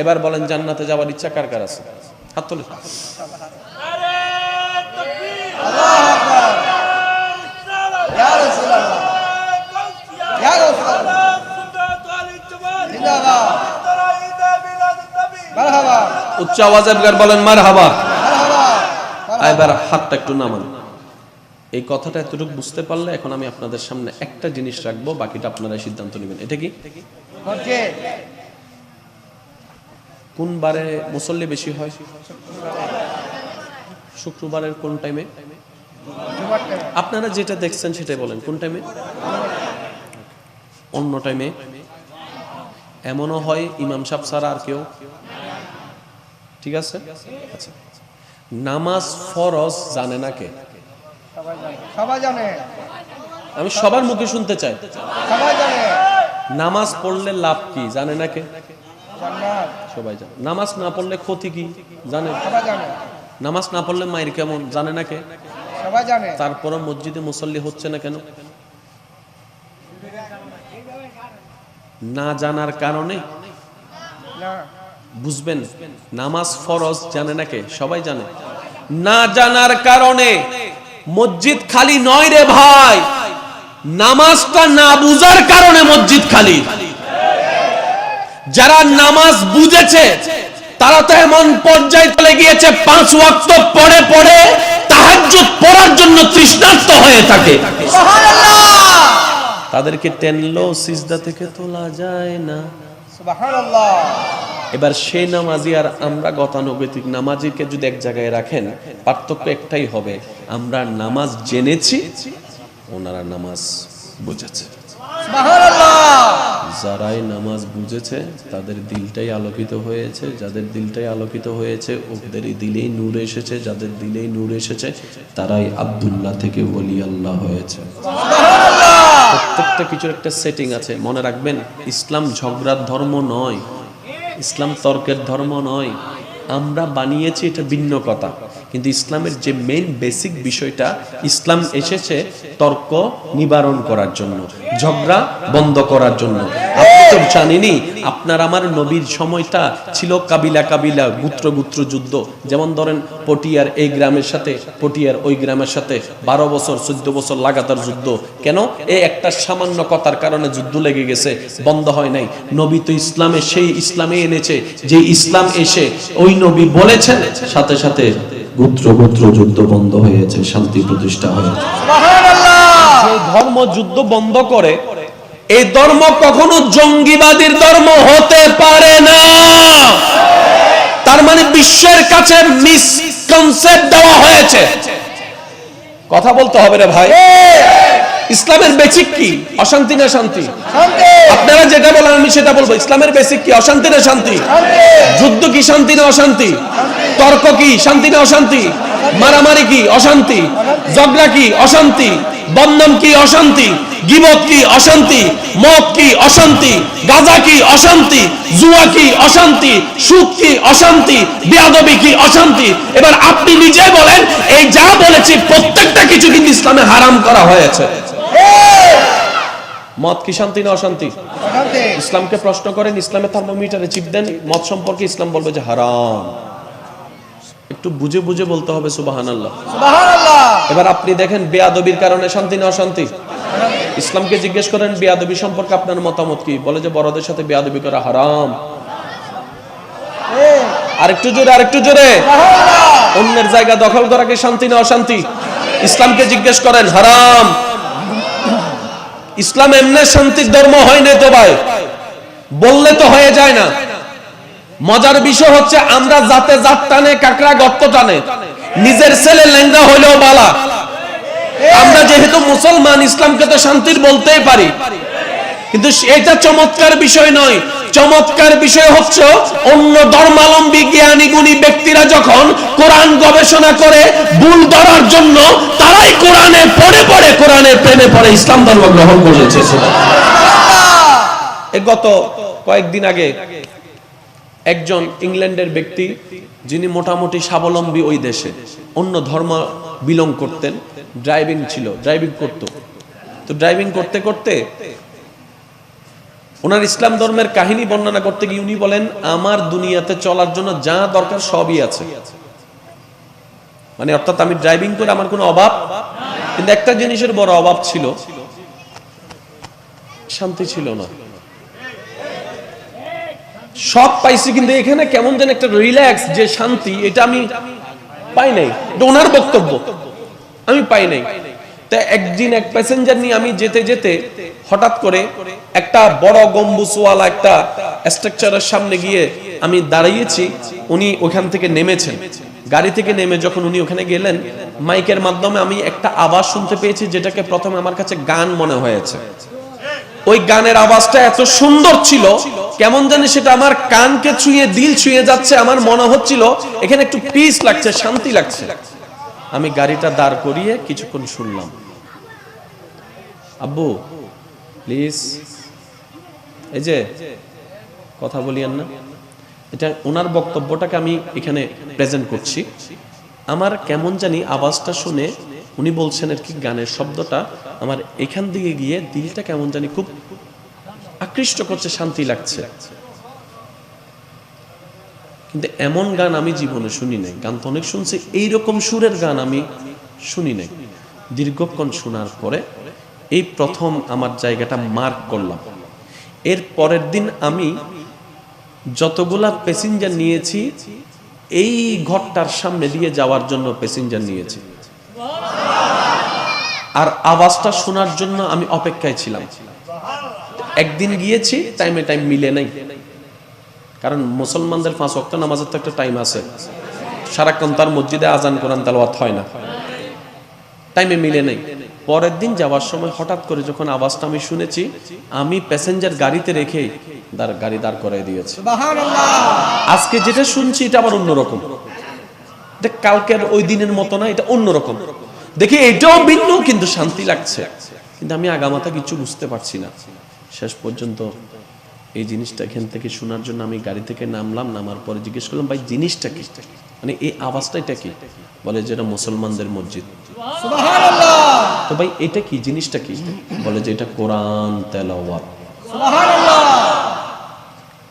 এবার বলেন জান্নাতে যাওয়ার ইচ্ছা কার কার আছে? হাত তুলে। উচ্চ আওয়াজে একবার বলেন মার হাবা এবার হাতটা একটু নামান। এই কথাটা এতটুকু বুঝতে পারলে এখন আমি আপনাদের সামনে একটা জিনিস রাখব, বাকিটা আপনারা সিদ্ধান্ত নেবেন। এটা কি? কোন বারে মুসল্লি বেশি হয়? শুক্রবারের কোন টাইমে আপনারা যেটা দেখছেন সেটাই বলেন কোন টাইমে অন্য টাইমে এমনও হয় ইমাম সাহেব ছাড়া আর কেউ? ঠিক আছে? আচ্ছা। নামাজ ফরজ জানে না কে? সবাই জানে। আমি সবার মুখে শুনতে চাই। সবাই জানে। নামাজ পড়লে লাভ কি? জানে না কে? সবাই জানে। নামাজ না পড়লে ক্ষতি কি? জানে? নামাজ না পড়লে মায়ের কেমন? জানে না কে? সবাই জানে। তারপরও মসজিদে মুসল্লি হচ্ছে না কেন? না জানার কারণে? বুঝবেন নামাজ ফরজ জানে না কে? সবাই জানে। না জানার কারণে মসজিদ খালি নয় রে ভাই। নামাজটা না বুঝার কারণে মসজিদ খালি। যারা নামাজ বুঝেছে তারা তো এমন পর্যায়ে চলে গিয়েছে পাঁচ ওয়াক্ত পরে পরে তাহাজ্জুদ পড়ার জন্য তৃষ্ণার্ত হয়ে থাকে। তাদেরকে টেনলো সিজদা থেকে তোলা যায় না। এবার সেই নামাজি আর আমরা গতানুগতিক নামাজিকে যদি এক জায়গায় রাখেন পার্থক্য একটাই হবে আমরা নামাজ জেনেছি ওনারা নামাজ বুঝেছে। যারাই নামাজ বুঝেছে তাদের দিলটাই আলোকিত হয়েছে। যাদের দিলটাই আলোকিত হয়েছে ওদেরই দিলেই নূর এসেছে। যাদের দিলেই নূর এসেছে তারাই আব্দুল্লাহ থেকে ওলি আল্লাহ হয়েছে। প্রত্যেকটা কিছুর একটা সেটিং আছে। মনে রাখবেন ইসলাম ঝগড়ার ধর্ম নয়। ইসলাম তর্কের ধর্ম নয়। আমরা বানিয়েছি এটা ভিন্ন কথা। কিন্তু ইসলামের যে মেইন বেসিক বিষয়টা, ইসলাম এসেছে তর্ক নিবারণ করার জন্য, ঝগড়া বন্ধ করার জন্য। আপনি তো জানেনই, আপনার আমার নবীর সময়টা ছিল কাবিলা কাবিলা, গুত্র গুত্র যুদ্ধ। যেমন ধরেন, পটিয়ার এই গ্রামের সাথে, পটিয়ার ওই গ্রামের সাথে বারো বছর, চোদ্দ বছর লাগাতার যুদ্ধ। কেন? এই একটা সামান্য কথার কারণে যুদ্ধ লেগে গেছে, বন্ধ হয় নাই। নবী তো ইসলামে, সেই ইসলামে এনেছে। যে ইসলাম এসে ওই নবী বলেছেন, সাথে সাথে গুত্র গুত্র যুদ্ধ বন্ধ হয়েছে শান্তি প্রতিষ্ঠা হয়েছে। যে ধর্ম যুদ্ধ বন্ধ করে এই ধর্ম কখনো জঙ্গিবাদীর ধর্ম হতে পারে না। তার মানে বিশ্বের কাছে মিসকনসেপ্ট দেওয়া হয়েছে। কথা বলতে হবে রে ভাই। ইসলামের বেসিক কি? অশান্তি না শান্তি? আপনারা যেটা বলেন আমি সেটা বলব। ইসলামের বেসিক কি? অশান্তি না শান্তি? শান্তি। যুদ্ধ কি শান্তি না অশান্তি? তর্ক কি শান্তি না অশান্তি? মারামারি কি অশান্তি? ঝগড়া কি অশান্তি? বন্ধন কি অশান্তি? গিবত কি অশান্তি? মদ কি অশান্তি? গাজা কি অশান্তি? জুয়া কি অশান্তি? সুদ কি অশান্তি? বিয়াদবি কি অশান্তি? এবার আপনি নিজে বলেন এই যা বলেছি প্রত্যেকটা কিছু কিন্তু ইসলামে হারাম করা হয়েছে। মদ কি শান্তি না অশান্তি? ইসলামকে প্রশ্ন করেন ইসলামের থার্মোমিটারে চিপ দেন মত সম্পর্কে ইসলাম বলবে যে হারাম। একটু বুঝে বুঝে বলতে হবে সুবাহান আল্লাহ এবার আপনি দেখেন বেয়াদবির কারণে শান্তি না অশান্তি? ইসলামকে জিজ্ঞেস করেন বেয়াদবি সম্পর্কে আপনার মতামত কি? বলে যে বড়দের সাথে বেয়াদবি করা হারাম। আরেকটু জোরে আরেকটু জোরে। অন্যের জায়গা দখল করা কি শান্তি না অশান্তি? ইসলামকে জিজ্ঞেস করেন হারাম। ইসলাম এমনি শান্তির ধর্ম হয় না তো ভাই? বললে তো হয়ে যায় না। মজার বিষয় হচ্ছে আমরা জাতে জাত টানে, কাকড়া গর্ত টানে। নিজের ছেলে লেঙ্গা হইলেও বালা। আমরা যেহেতু মুসলমান, ইসলামকে তো শান্তির বলতেই পারি। কিন্তু এটা চমৎকার বিষয় নয়। চমৎকার বিষয় হচ্ছে অন্য ধর্মাবলম্বী জ্ঞানী গুণী ব্যক্তিরা যখন কোরআন গবেষণা করে ভুল ধরার জন্য তারাই কোরআনে পড়ে পড়ে কোরআনের প্রেমে পড়ে ইসলাম ধর্ম গ্রহণ করেছে। গত কয়েকদিন আগে একজন ইংল্যান্ডের ব্যক্তি যিনি মোটামুটি স্বাবলম্বী ওই দেশে অন্য ধর্ম বিলং করতেন ড্রাইভিং ছিল ড্রাইভিং করত। তো ড্রাইভিং করতে করতে ওনার ইসলাম ধর্মের কাহিনী বর্ণনা করতে গিয়ে উনি বলেন, আমার দুনিয়াতে চলার জন্য যা দরকার সবই আছে। মানে অর্থাৎ আমি ড্রাইভিং করে আমার কোনো অভাব? কিন্তু একটা জিনিসের বড় অভাব ছিল, শান্তি ছিল না। সব পাইছি, কিন্তু এখানে কেমন যেন একটা রিল্যাক্স যে শান্তি, এটা আমি পাই নাই। ওনার বক্তব্য। আমি পাই নাই। তা একদিন এক প্যাসেঞ্জার নিয়ে আমি যেতে যেতে হঠাৎ করে একটা বড় গম্বুজওয়ালা একটা স্ট্রাকচারের সামনে গিয়ে আমি দাঁড়িয়েছি, উনি ওখান থেকে নেমেছেন। গাড়ি থেকে নেমে যখন উনি ওখানে গেলেন, মাইকের মাধ্যমে আমি একটা আওয়াজ শুনতে পেয়েছি যেটাকে প্রথমে আমার কাছে গান মনে হয়েছে। ওই গানের আওয়াজটা এত সুন্দর ছিল, কেমন জানি সেটা আমার কানকে ছুঁয়ে, দিল ছুঁয়ে যাচ্ছে, আমার মনে হচ্ছিল, এখানে একটু পিস লাগছে, শান্তি লাগছে। আমি গাড়িটা দাঁড় করিয়ে কিছুক্ষণ শুনলাম। আব্বু প্লিজ এই যে, কথা বলিয়েন না। এটা ওনার বক্তব্যটাকে আমি এখানে প্রেজেন্ট করছি। আমার কেমন জানি আওয়াজটা শুনে উনি বলছেন আর কি, গানের শব্দটা আমার এখান দিকে গিয়ে দিলটা কেমন জানি খুব আকৃষ্ট করছে, শান্তি লাগছে। কিন্তু এমন গান আমি জীবনে শুনি নাই। গান তো অনেক শুনছি, এইরকম সুরের গান আমি শুনি নাই। দীর্ঘক্ষণ শোনার পরে এই প্রথম আমার জায়গাটা মার্ক করলাম। এর পরের দিন আমি যতগুলা প্যাসেঞ্জার নিয়েছি, এই ঘরটার সামনে দিয়ে যাওয়ার জন্য প্যাসেঞ্জার নিয়েছি। আর আওয়াজটা শোনার জন্য আমি অপেক্ষায় ছিলাম। একদিন গিয়েছি টাইমে টাইম মিলে নাই। কারণ মুসলমানদের পাঁচ ওয়াক্ত নামাজের তো একটা টাইম আছে। সারাক্ষণ তার মসজিদে আজান কোরআন তালাওয়াত হয় না। টাইমে মিলে নেই। পরের দিন যাওয়ার সময় হঠাৎ করে যখন আওয়াজটা আমি শুনেছি আমি প্যাসেঞ্জার গাড়িতে রেখে গাড়ি দাঁড় করাই দিয়েছি। আজকে যেটা শুনছি এটা আবার অন্যরকম। দেখ কালকের ওই দিনের মতো না এটা অন্যরকম। দেখি এটাও ভিন্ন কিন্তু শান্তি লাগছে। কিন্তু আমি আগামাতা কিছু বুঝতে পারছি না। শেষ পর্যন্ত এই জিনিসটা এখান থেকে শোনার জন্য আমি গাড়ি থেকে নামলাম নামার পরে জিজ্ঞেস করলাম ভাই জিনিসটা কি? মানে এই আওয়াজটা এটা কি? বলে যেটা মুসলমানদের মসজিদ। তো ভাই এটা কি? জিনিসটা কি? বলে যে এটা কোরআন তেলাওয়াত।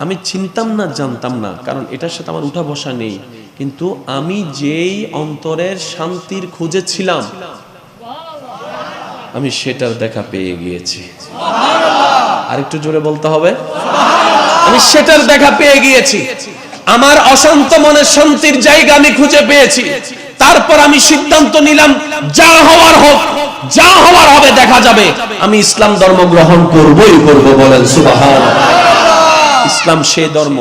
আমি চিনতাম না জানতাম না কারণ এটার সাথে আমার উঠা বসা নেই। কিন্তু আমি যেই অন্তরের শান্তির খুঁজে ছিলাম আমি সেটার দেখা পেয়ে গিয়েছি। আরেকটু জোরে বলতে হবে। আমি সেটার দেখা পেয়ে গিয়েছি। আমার অশান্ত মনের শান্তির জায়গা আমি খুঁজে পেয়েছি। তারপর আমি সিদ্ধান্ত নিলাম, যা হওয়ার হোক, যা হওয়ার হবে দেখা যাবে। আমি ইসলাম ধর্ম গ্রহণ করবই করব বলেন সুবাহান ইসলাম সে ধর্ম,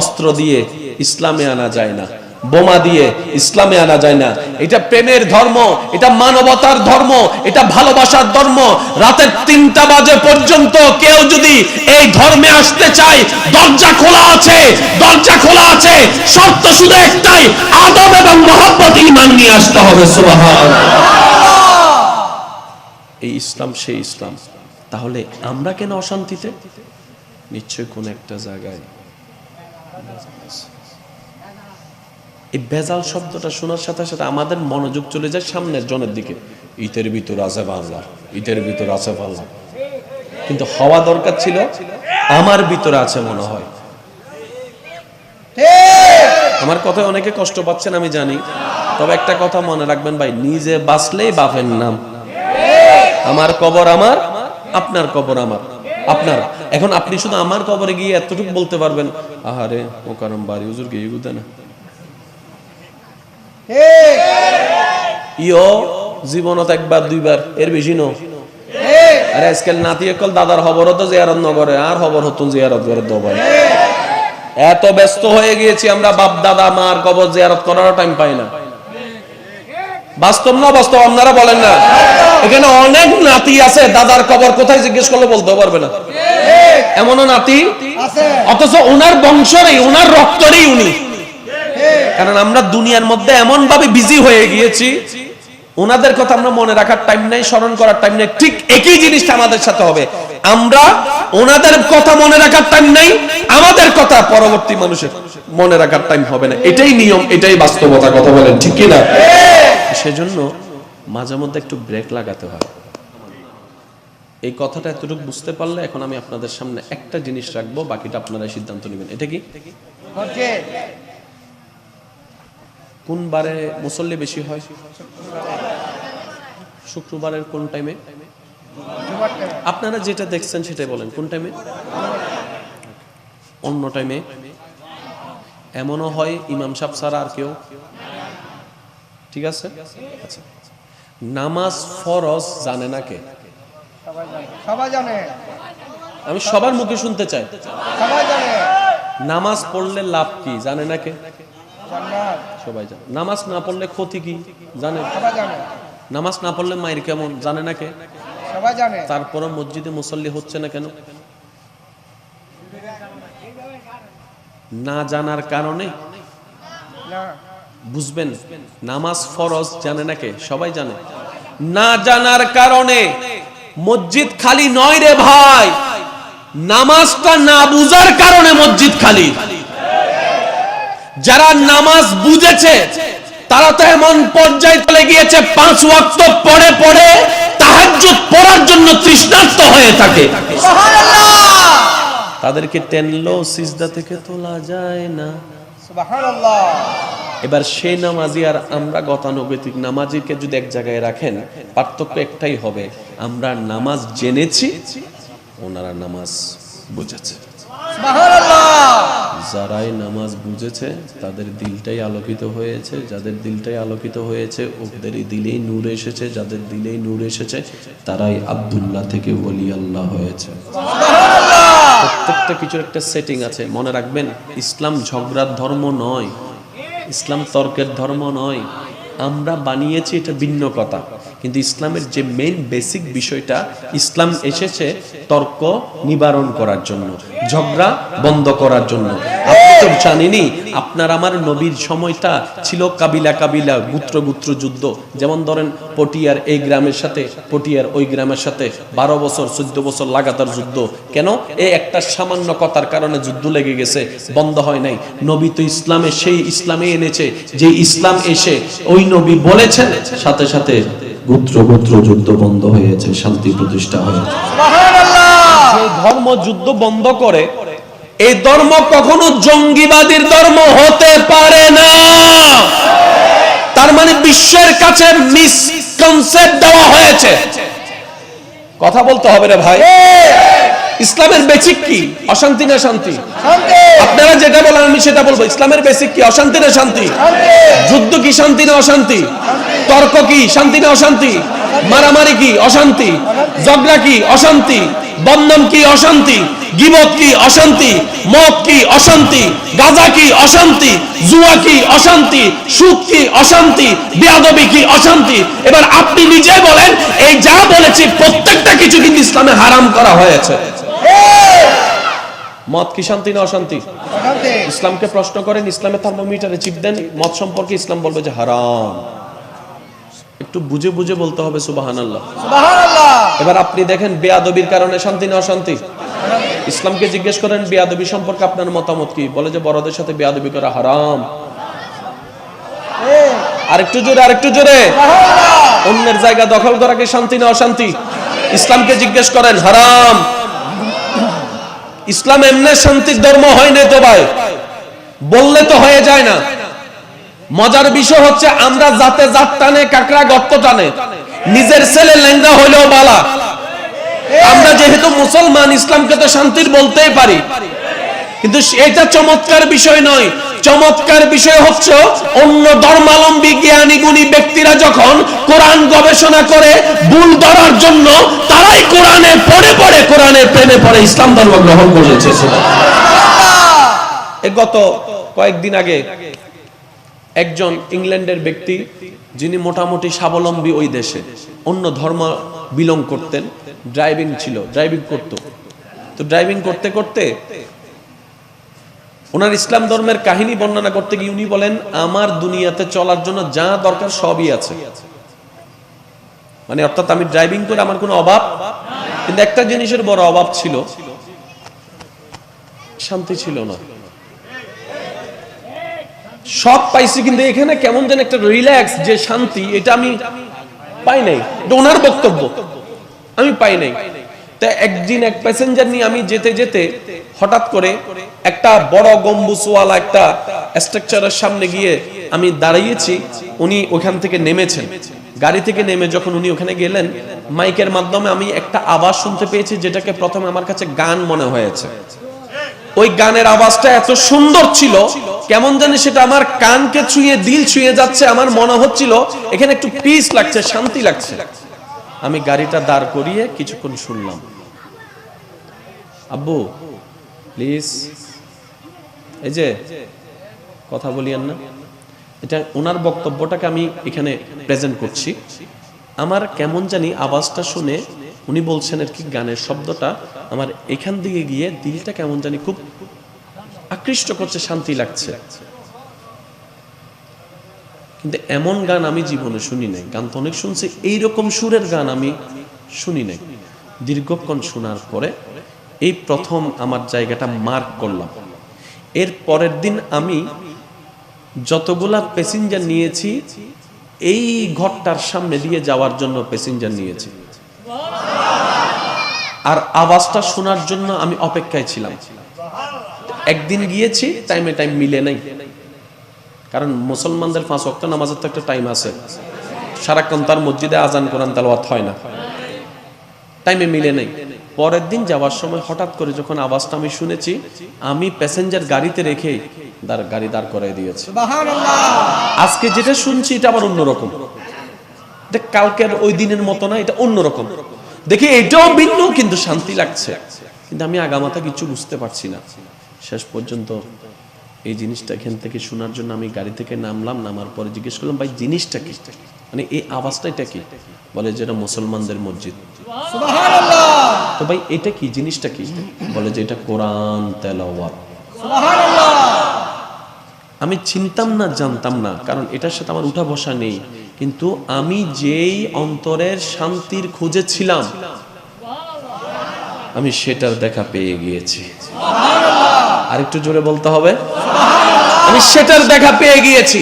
অস্ত্র দিয়ে ইসলামে আনা যায় না। বোমা দিয়ে ইসলামে আনা যায় না। এটা প্রেমের ধর্ম, এটা মানবতার ধর্ম, এটা ভালোবাসার ধর্ম। রাতের তিনটা বাজে পর্যন্ত কেউ যদি এই ধর্মে আসতে চায়, দরজা খোলা আছে, দরজা খোলা আছে। শর্ত শুধু একটাই, আদব এবং মহব্বত ইমান নিয়ে আসতে হবে এই ইসলাম সেই ইসলাম। তাহলে আমরা কেন অশান্তিতে? নিশ্চয় কোন একটা জায়গায়। এই বেজাল শব্দটা শোনার সাথে সাথে আমাদের মনোযোগ চলে যায় সামনের জনের দিকে। ইটের ভিতর আছে বাংলা, ইটের ভিতর আছে বাংলা। কিন্তু হওয়া দরকার ছিল আমার ভিতরে আছে মনে হয়। আমার কথায় অনেকে কষ্ট পাচ্ছেন, আমি জানি। তবে একটা কথা মনে রাখবেন ভাই, নিজে বাঁচলেই বাপের নাম। আমার কবর আমার, আপনার কবর আমার। আপনার, এখন আপনি শুধু আমার কবরে গিয়ে এতটুকু বলতে পারবেন, আহারে ও কারণ বাড়ি, হুজুর, গিয়ে গুদে না। ইও জীবনত একবার দুইবার এর বেশি নো। আরে আজকাল নাতি একল দাদার জিয়ারত নগরে আর খবর জিয়ারত করে দবাই এত ব্যস্ত হয়ে গিয়েছি আমরা বাপ দাদা মার কবর জিয়ারত করার টাইম পাই না। বাস্তব না বাস্তব আপনারা বলেন না। এখানে অনেক নাতি আছে দাদার কবর কোথায় জিজ্ঞেস করলে বলতে পারবে না। এমনও নাতি অথচ ওনার বংশরই ওনার রক্তরই উনি। কারণ আমরা দুনিয়ার মধ্যে এমন ভাবে বিজি হয়ে গিয়েছি ওনাদের কথা আমরা মনে রাখার টাইম নেই, স্মরণ করার টাইম নেই, ঠিক একই জিনিসটা আমাদের সাথে হবে। আমরা ওনাদের কথা মনে রাখার টাইম নেই, আমাদের কথা পরবর্তী মানুষের মনে রাখার টাইম হবে না। এটাই নিয়ম, এটাই বাস্তবতা কথা বলেন, ঠিক কি না? সেজন্য মাঝে মধ্যে একটু ব্রেক লাগাতে হয়। এই কথাটা এতটুকু বুঝতে পারলে এখন আমি আপনাদের সামনে একটা জিনিস রাখব, বাকিটা আপনারা সিদ্ধান্ত নেবেন। এটা কি? কোন বারে মুসল্লি বেশি হয়? শুক্রবারের কোন টাইমে আপনারা যেটা দেখছেন সেটাই বলেন কোন টাইমে অন্য টাইমে এমনও হয় ইমাম সাহেব ছাড়া আর কেউ? ঠিক আছে? আচ্ছা। নামাজ ফরজ জানে না কে? সবাই জানে। আমি সবার মুখে শুনতে চাই। সবাই জানে। নামাজ পড়লে লাভ কি? জানে না কে? সবাই জানে। নামাজ না পড়লে ক্ষতি কি? জানে? নামাজ না পড়লে মায়ের কেমন? জানে না কে? সবাই জানে। তারপরে মসজিদে মুসল্লি হচ্ছে না কেন? না জানার কারণে? বুঝবেন নামাজ ফরজ জানে না কে? সবাই জানে। না জানার কারণে মসজিদ খালি নয় রে ভাই। নামাজটা না বুঝার কারণে মসজিদ খালি। যারা নামাজ বুঝেছে তারা তো এমন পর্যায়ে চলে গিয়েছে পাঁচ ওয়াক্ত পড়ে পড়ে তাহাজ্জুদ পড়ার জন্য তৃষ্ণার্ত হয়ে থাকে। তাদেরকে টেনলো সিজদা থেকে তোলা যায় না। এবার সেই নামাজি আর আমরা গতানুগতিক নামাজিকে যদি এক জায়গায় রাখেন পার্থক্য একটাই হবে আমরা নামাজ জেনেছি ওনারা নামাজ বুঝেছে। যারাই নামাজ বুঝেছে তাদের দিলটাই আলোকিত হয়েছে। যাদের দিলটাই আলোকিত হয়েছে ওদেরই দিলেই নূর এসেছে। যাদের দিলেই নূর এসেছে তারাই আব্দুল্লাহ থেকে ওলি আল্লাহ হয়েছে প্রত্যেকটা কিছুর একটা সেটিং আছে। মনে রাখবেন ইসলাম ঝগড়ার ধর্ম নয়। ইসলাম তর্কের ধর্ম নয়। আমরা বানিয়েছি এটা ভিন্ন কথা। কিন্তু ইসলামের যে মেইন বেসিক বিষয়টা ইসলাম এসেছে তর্ক নিবারণ করার জন্য। ঝগড়া বন্ধ করার জন্য। আপনি তো জানেনই, আপনার আমার নবীর সময়টা ছিল কাবিলা কাবিলা, গুত্র গুত্র যুদ্ধ। যেমন ধরেন, পটিয়ার এই গ্রামের সাথে, পটিয়ার ওই গ্রামের সাথে বারো বছর, চোদ্দ বছর লাগাতার যুদ্ধ। কেন? এই একটা সামান্য কথার কারণে যুদ্ধ লেগে গেছে, বন্ধ হয় নাই। নবী তো ইসলামে, সেই ইসলামে এনেছে, যে ইসলাম এসে ওই নবী বলেছেন, সাথে সাথে গুত্র গুত্র যুদ্ধ বন্ধ হয়েছে, শান্তি প্রতিষ্ঠা হয়েছে। ধর্ম যুদ্ধ বন্ধ করে এই ধর্ম কখনো জঙ্গিবাদীর ধর্ম হতে পারে না। তার মানে বিশ্বের কাছে মিসকনসেপ্ট দেওয়া হয়েছে। কথা বলতে হবে রে ভাই। ইসলামের বেসিক কি? অশান্তি না শান্তি? আপনারা যেটা বলেন আমি সেটা বলব। ইসলামের বেসিক কি? অশান্তি না শান্তি? শান্তি। যুদ্ধ কি শান্তি না অশান্তি? তর্ক কি শান্তি না অশান্তি? মারামারি কি অশান্তি। ঝগড়া কি অশান্তি? বন্ধন কি অশান্তি গিবত কি অশান্তি মদ কি অশান্তি গাজা কি অশান্তি জুয়া কি অশান্তি সুদ কি অশান্তি বেয়াদবি কি অশান্তি। এবার আপনি নিজে বলেন এই যা বলেছি প্রত্যেকটা কিছু কিন্তু ইসলামে হারাম করা হয়েছে। মদ কি শান্তি না অশান্তি? শান্তি ইসলামকে প্রশ্ন করেন ইসলামের থার্মোমিটারে চিপ দেন মত সম্পর্কে ইসলাম বলবে যে হারাম। একটু বুঝে বুঝে বলতে হবে সুবাহান আল্লাহ এবার আপনি দেখেন বেয়াদবির কারণে শান্তি না অশান্তি? ইসলামকে জিজ্ঞেস করেন বেয়াদবি সম্পর্কে আপনার মতামত কি? বলে যে বড়দের সাথে বেয়াদবি করা হারাম। আরেকটু জোরে আরেকটু জোরে। অন্যের জায়গা দখল করা কি শান্তি না অশান্তি? ইসলামকে জিজ্ঞেস করেন হারাম। ইসলাম এমনি শান্তির ধর্ম হয় না তো ভাই? বললে তো হয়ে যায় না। মজার বিষয় হচ্ছে আমরা জাতে জাত টানে, কাকড়া গর্ত টানে, নিজের ছেলে লেঙ্গা হইলেও বালা। আমরা যেহেতু মুসলমান, ইসলামকে তো শান্তির বলতেই পারি। কিন্তু এটা চমৎকার বিষয় নয়। চমৎকার বিষয় হচ্ছে অন্য ধর্মাবলম্বী জ্ঞানী, গুণী ব্যক্তিরা যখন কোরআন গবেষণা করে ভুল ধরার জন্য, তারাই কোরআনে পড়ে পড়ে, কোরআনে প্রেমে পড়ে ইসলাম ধর্ম গ্রহণ করেছে। গত কয়েকদিন আগে একজন ইংল্যান্ডের ব্যক্তি যিনি মোটামুটি স্বাবলম্বী ওই দেশে। অন্য ধর্ম বিলং করতেন ড্রাইভিং ছিল ড্রাইভিং করত। তো ড্রাইভিং করতে করতে ওনার ইসলাম ধর্মের কাহিনী বর্ণনা করতে গিয়ে উনি বলেন, আমার দুনিয়াতে চলার জন্য যা দরকার সবই আছে। মানে অর্থাৎ আমি ড্রাইভিং করে আমার কোনো অভাব? কিন্তু একটা জিনিসের বড় অভাব ছিল, শান্তি ছিল না। সব পাইছি, কিন্তু এখানে কেমন যেন একটা রিল্যাক্স যে শান্তি, এটা আমি পাই নাই। ওনার বক্তব্য। আমি পাই নাই। তা একদিন এক প্যাসেঞ্জার নিয়ে আমি যেতে যেতে হঠাৎ করে একটা বড় গম্বুজওয়ালা একটা স্ট্রাকচারের সামনে গিয়ে আমি দাঁড়িয়েছি, উনি ওখান থেকে নেমেছেন। গাড়ি থেকে নেমে যখন উনি ওখানে গেলেন, মাইকের মাধ্যমে আমি একটা আওয়াজ শুনতে পেয়েছি, যেটাকে প্রথমে আমার কাছে গান মনে হয়েছে। ওই গানের আওয়াজটা এত সুন্দর ছিল কেমন জানি সেটা আমার কানকে ছুঁয়ে, দিল ছুঁয়ে যাচ্ছে, আমার মনে হচ্ছিল, এখানে একটু পিস লাগছে, শান্তি লাগছে। আমি গাড়িটা দাঁড় করিয়ে কিছুক্ষণ শুনলাম। আব্বু প্লিজ এই যে, কথা বলিয়েন না এটা ওনার বক্তব্যটাকে আমি এখানে প্রেজেন্ট করছি। আমার কেমন জানি আওয়াজটা শুনে উনি বলছেন আর কি, গানের শব্দটা, আমার এখান দিকে গিয়ে দিলটা কেমন জানি খুব আকৃষ্ট করছে, শান্তি লাগছে। কিন্তু এমন গান আমি জীবনে শুনি নাই। গান তো অনেক শুনছি, এইরকম সুরের গান আমি শুনি নাই। দীর্ঘক্ষণ শোনার পরে এই প্রথম আমার জায়গাটা মার্ক করলাম। এর পরের দিন আমি যতগুলা প্যাসেঞ্জার নিয়েছি, এই ঘরটার সামনে দিয়ে যাওয়ার জন্য প্যাসেঞ্জার নিয়েছি। আর আওয়াজটা শোনার জন্য আমি অপেক্ষায় ছিলাম। একদিন গিয়েছি টাইমে টাইম মিলে নাই। কারণ মুসলমানদের পাঁচ অক্ট নামাজের তো একটা টাইম আছে। সারাক্ষণ তার মসজিদে আজান কোরআন তালাওয়াত হয় না। টাইমে মিলে নেই। পরের দিন যাওয়ার সময় হঠাৎ করে যখন আওয়াজটা আমি শুনেছি আমি প্যাসেঞ্জার গাড়িতে রেখে দাঁড় গাড়ি দাঁড় করাই দিয়েছি। আজকে যেটা শুনছি এটা আবার অন্যরকম। এটা কালকের ওই দিনের মতো না এটা অন্যরকম। দেখি এটাও ভিন্ন কিন্তু শান্তি লাগছে। কিন্তু আমি আগামাতা কিছু বুঝতে পারছি না। শেষ পর্যন্ত এই জিনিসটা এখান থেকে শোনার জন্য আমি গাড়ি থেকে নামলাম নামার পরে জিজ্ঞেস করলাম ভাই জিনিসটা কি? মানে এই আওয়াজটা এটা কি? বলে যেটা মুসলমানদের মসজিদ। তো ভাই এটা কি? জিনিসটা কি? বলে যে এটা কোরআন তেলাওয়াত। আমি চিনতাম না জানতাম না কারণ এটার সাথে আমার উঠা বসা নেই। কিন্তু আমি যেই অন্তরের শান্তির খুঁজে ছিলাম আমি সেটার দেখা পেয়ে গিয়েছি। আরেকটু জোরে বলতে হবে। আমি সেটার দেখা পেয়ে গিয়েছি।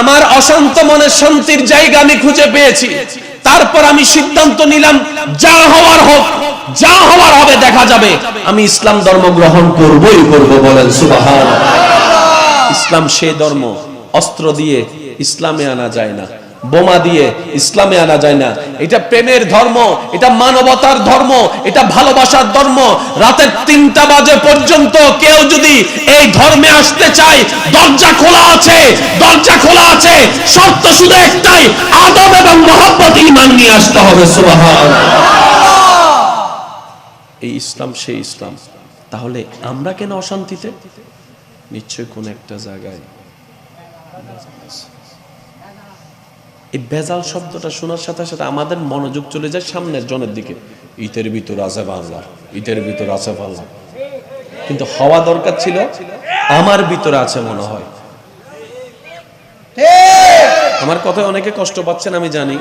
আমার অশান্ত মনের শান্তির জায়গা আমি খুঁজে পেয়েছি। তারপর আমি সিদ্ধান্ত নিলাম, যা হওয়ার হোক, যা হওয়ার হবে দেখা যাবে। আমি ইসলাম ধর্ম গ্রহণ করবই করব বলেন সুবাহান ইসলাম সে ধর্ম, অস্ত্র দিয়ে ইসলামে আনা যায় না। বোমা দিয়ে ইসলামে আনা যায় না। এটা প্রেমের ধর্ম, এটা মানবতার ধর্ম, এটা ভালোবাসার ধর্ম। রাতের তিনটা বাজে পর্যন্ত কেউ যদি এই ধর্মে আসতে চায়, দরজা খোলা আছে, দরজা খোলা আছে। শর্ত শুধু একটাই, আদব এবং মহব্বত ইমান নিয়ে আসতে হবে এই ইসলাম সেই ইসলাম। তাহলে আমরা কেন অশান্তিতে? নিশ্চয় কোন একটা জায়গায় এই বেজাল শব্দটা শোনার সাথে সাথে আমাদের মনোযোগ চলে যায় সামনের জনের দিকে। ইটের ভিতর আছে বাংলা ইটের ভিতর আছে বাংলা কিন্তু হওয়া দরকার ছিল, আমার ভিতরে আছে মনে হয়। আমার কথায় অনেকে কষ্ট পাচ্ছেন, আমি জানি।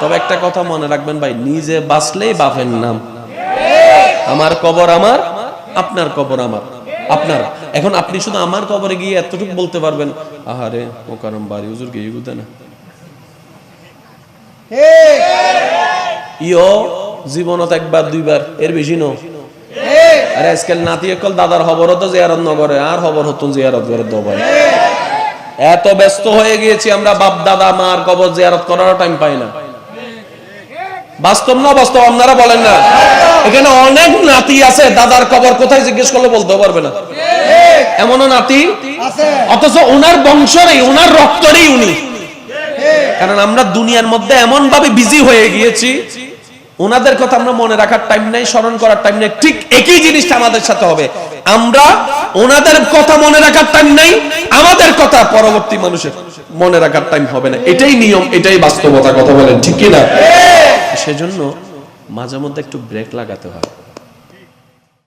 তবে একটা কথা মনে রাখবেন ভাই, নিজে বাঁচলেই বাপের নাম। আমার কবর আমার, আপনার কবর আমার, আপনার। এখন আপনি শুধু আমার কবরে গিয়ে এতটুকু বলতে পারবেন, আহারে, ও কারণ বাড়ি, হুজুর গিয়ে না? ইও জীবনত একবার দুইবার এর বেশি নো ঠিক আজকাল নাতি একল দাদার খবর হতো জিয়ারত নগরে আর খবর হতো জিয়ারত করে দবাই এত ব্যস্ত হয়ে গিয়েছি আমরা বাপ দাদা মার কবর জিয়ারত করার টাইম পাই না। বাস্তব না বাস্তব আপনারা বলেন না। এখানে অনেক নাতি আছে দাদার কবর কোথায় জিজ্ঞেস করলে বলতে পারবে না। এমনও নাতি অথচ ওনার বংশরই ওনার রক্তরই উনি। কারণ আমরা দুনিয়ার মধ্যে এমন ভাবে বিজি হয়ে গিয়েছি ওনাদের কথা আমরা মনে রাখার টাইম নাই স্মরণ করার টাইম নাই ঠিক একই জিনিসটা আমাদের সাথে হবে। আমরা ওনাদের কথা মনে রাখার টাইম নাই আমাদের কথা পরবর্তী মানুষের মনে রাখার টাইম হবে না। এটাই নিয়ম এটাই বাস্তবতা কথা বলেন ঠিক কি না? সেজন্য মাঝে মধ্যে একটু ব্রেক লাগাতে হয়।